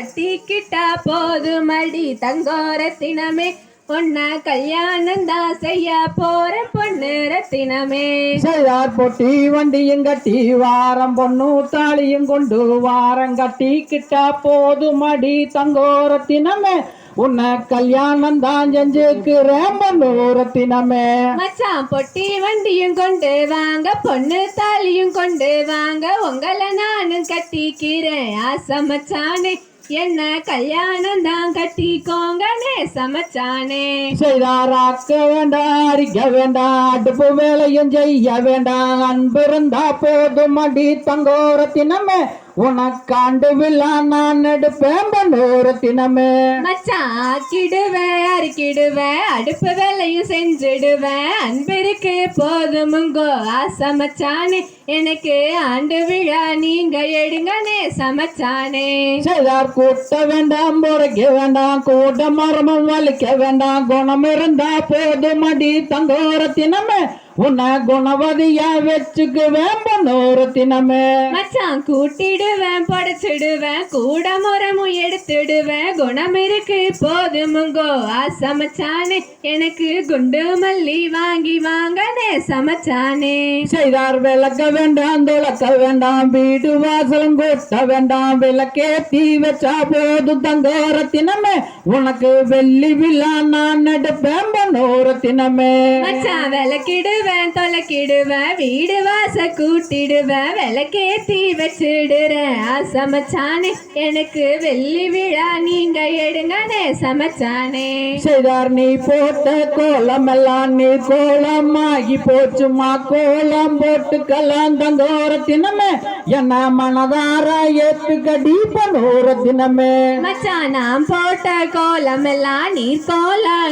கட்டிக்கிட்டா போதுமடி. தங்கோரத்தினமே பொண்ண கல்யாணம் தான் செய்ய போற பொண்ணு ரத்தினமே. செய்தார் பொட்டி? வண்டியும் கட்டி வாரம் பொண்ணு தாலியும் கொண்டு வாரம் கட்டி கிட்டா போதுமடி தங்கோரத்தினமே உன்னை கல்யாணம் தான் செஞ்சுக்கிறேன் பொண்ணூரத்தினமே மச்சான் பொட்டி வண்டியும் கொண்டு வாங்க பொண்ணு தாலியும் கொண்டு வாங்க. உங்களை நானும் கட்டிக்கிறேன். ஆசை மச்சானே. என்ன கல்யாணம் தான் கட்டிக்கோங்கனே சமச்சானே. செய்தாராக்க வேண்டாம் அறிக்க வேண்டாம் அடுப்பு வேலையும் செய்ய வேண்டாம். அன்பு இருந்தா போதும் அடி தங்கோரத்தினமே. உனக்காண்டு விழா நான் எடுப்பேன் பொண்ணூரத்தினமே மச்சான் ஆக்கிடுவேன் அறுக்கிடுவேன் அடுப்பு வேலையும் செஞ்சிடுவேன் அன்பிற்கு போதுமுங்கோ ஆசை மச்சானே. எனக்கு ஆண்டு விழா நீங்க எடுங்கனே சமச்சானே செய்தார் கூட்ட வேண்டாம் புரைக்க வேண்டாம் கூட்ட மரமும் வலிக்க வேண்டாம். குணம் இருந்தா போதும் அடி தங்கோரத்தினமே உன்னை குணவதியா வச்சுக்குவேன் பொண்ணூரத்தினமே மச்சான் கூட்டிடுவேன் படைச்சிடுவேன் கூட முறமும் எடுத்துடுவேன். குணம் இருக்கு போதுமுங்கோ ஆசை மச்சானே. எனக்கு குண்டு மல்லி வாங்கி வாங்கனே சமச்சானே செய்தார் விளக்க வேண்டாம் துளக்க வேண்டாம் வீடு வாசலும் கூட்ட வேண்டாம் விளக்கேத்தி வச்சா போது தங்கோரத்தினமே உனக்கு வெள்ளி விழா நான் எடுப்பேன் பொண்ணூரத்தினமே மச்சான் விளக்கிடுவேன் தொலைக்கிடுவேன் வீடு வாச கூட்டிடுவேன் விளக்கேத்தி வச்சிடுறேன். ஆசை மச்சானே எனக்கு வெள்ளி விழா நீங்க எடுங்கனே சமச்சானே. செய்தார் நீ போட்ட கோலம் எல்லாம் நீ கோலம் ஆகி போச்சுமா கோலம் போட்டுக்கலாம் தங்கோரத்தினமே என்ன மனதார ஏத்துக்கடி பொண்ணூரத்தினமே மச்சான் நான் போட்ட கோலம் எல்லாம் நீர் கோலம்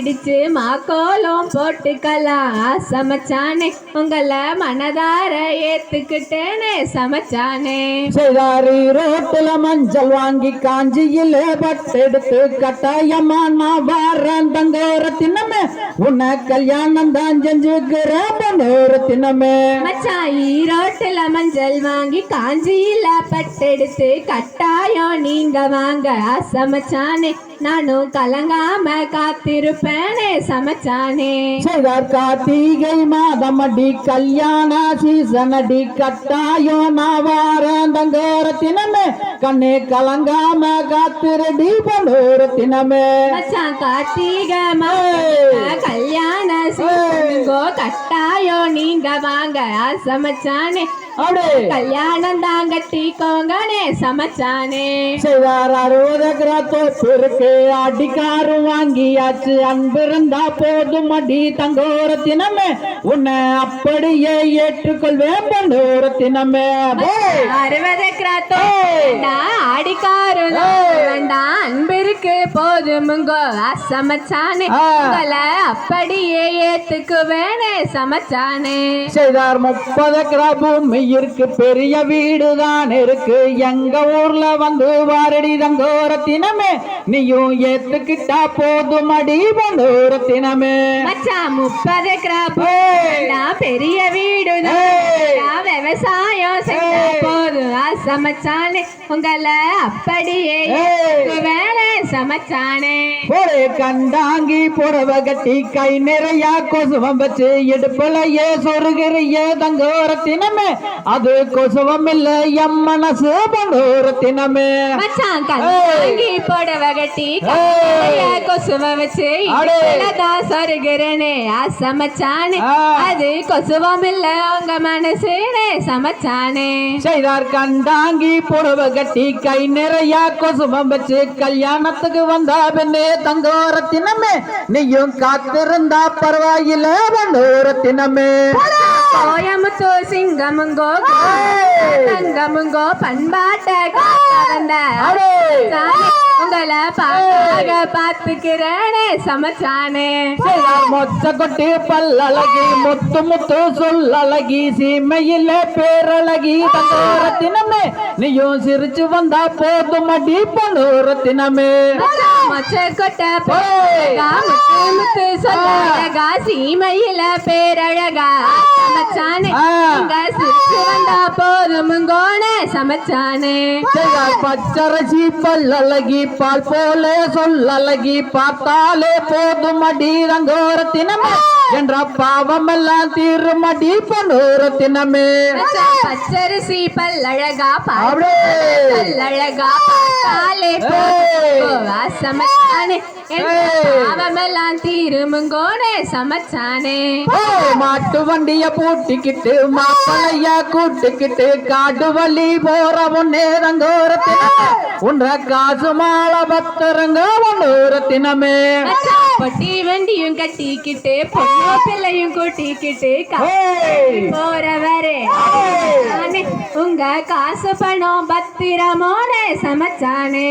ஆகிடுச்சு மா கோலம் போட்டுக்கலாம் சமச்சானே உங்களை மனதார ஏத்துக்கிட்டேனே சமச்சானே. செய்தாரி ரோட்டுல மஞ்சள் வாங்கி காஞ்சியில பட்டெடுத்து கட்டாயமா நான் வாரேன் தங்கோரத்தினமே. உன்னை கல்யாணம் தான் செஞ்சுக்கிறேன் பொண்ணூரத்தினமே மச்சான் ஈரோட்டுல மஞ்சள் வாங்கி காஞ்சியில பட்டெடுத்து கட்டாயம் நீங்க வாங்க சமச்சானே. நானும் கலங்காம காத்திருப்பேனே சமச்சானே. செய்தார் கார்த்திகை மாதம் அடி கல்யாண சீசன் அடி கட்டாயம் நான் வாரேன் தங்கோரத்தினமே கண்ணே கலங்காம காத்திரடி பொண்ணூரத்தினமே மச்சான் கார்த்திகை மாதம் கல்யாண சீசனுங்கோ கட்டாயம் நீங்க வாங்க அப்படியே கல்யாணம் தான் கட்டிக்கோங்கனே சமச்சானே. செய்தார் அறுபது கிராத்தோப்பு இருக்கு அடிக்காரு வாங்கியாச்சு. அன்பு இருந்தா போதும் அடி தங்கோரத்தினமே. உன்னை அப்படியே ஏற்றுக்கொள்வேன் பொண்ணூரத்தினமே அறுபது கிராத்தோ ஆடிக்காரு வேண்டாம் அன்பிற்கு போதுமுங்கோ சமச்சானே ஆ. உங்களை அப்படியே ஏத்துக்குவேனே சமச்சானே. செய்தார் முப்பது கிரா பூமி இருக்கு பெரிய வீடு தான் இருக்கு. எங்க ஊர்ல வந்து வாரடி தங்கோரத்தினமே நீயும் ஏத்துக்கிட்டா போதும் அடி மச்சான் முப்பது கிராப் பெரிய வீடு ஏய். விவசாயம். போதும். சமச்சானே உங்களை அப்படியே சமச்சானே. ஒரு கண்டாங்கி புடவை கட்டி கை நிறைய கொசுவம் வச்சு இடுப்புலையே சொருகிறிய தங்கோரத்தினமே. அது கொசுவம் இல்ல எம் மனசு பொண்ணூரத்தினமே மச்சான் கண்ணாங்கி புடவை கட்டி கையில கொசுவ வச்சு அடே. தான் சொருகிறனே. சமச்சானே. அது கொசுவம் இல்ல உங்க மனசுனே. சமச்சானே. செய்தார் கண்டாங்கி புடவை கட்டி கை நிறைய கொசுவம் வச்சு கல்யாணத்துக்கு வந்தா பெண்ணே தங்கோரத்தினமே. நீயும் காத்திருந்தா பரவாயில்ல பொண்ணூரத்தினமே கோயமுத்தூர் சிங்கமுங்கோ தங்கமுங்கோ பண்பாட்ட. உங்களை பாக்க பாத்துக்கிறேனே சமச்சானே. மொச்ச கொட்டி பல்லழகி முத்து முத்து சொல்லழகி சீமையில பேரழகி தங்கோரத்தினமே நீயும் சிரிச்சு வந்தா போதும் அடி பொண்ணூரத்தினமே மொச்ச கொட்ட முத்து முத்து சொல்ல அழகா சீமையில பேரழகா சமைச்சானே ஆ. உங்க சிரிச்சு வந்தா போதும் கோண சமைச்சானே. பச்சரசி பல்லழகி பால் போல சொல்லழகி பார்த்தாலே போதும் அடி ரங்கோரத்தினமே என்ற பாவமெல்லாம் தீருமடி பொன்னோரத்தினமே மச்சான் பச்சரிசி பல்லழகா அப்படியே. பல்லழகா பார்த்தாலே ஏய். போவா ஏய். பாவமெல்லாம் தீருமுங்கோனே சமைச்சானே. மாட்டு வண்டிய பூட்டிக்கிட்டு மாப்பிளைய கூட்டிக்கிட்டு காடு வழி போற உன்னே ரங்கோரத்தினமே உன்ற காசு மாலை பத்திரங்க ஒன்னோரத்தினமே மச்சான் பொட்டி வண்டியும் கட்டிக்கிட்டு பொண்ணு பிள்ளையும் கூட்டிக்கிட்டு கா- ஏய். போறவரே நானே உங்க காசு பணம் பத்திரமோனே சமைச்சானே.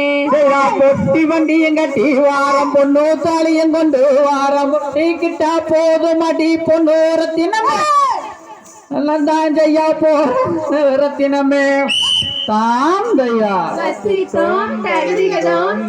பொட்டி வண்டியும் கட்டி வாரம் பொண்ணு தாலியும் கொண்டு வாரம் கிட்டா போதும் அடி பொண்ணு ரத்தினமே எல்லாம் தான் செய்யா போ ரத்தினமே தாம் தகுதிகதோம்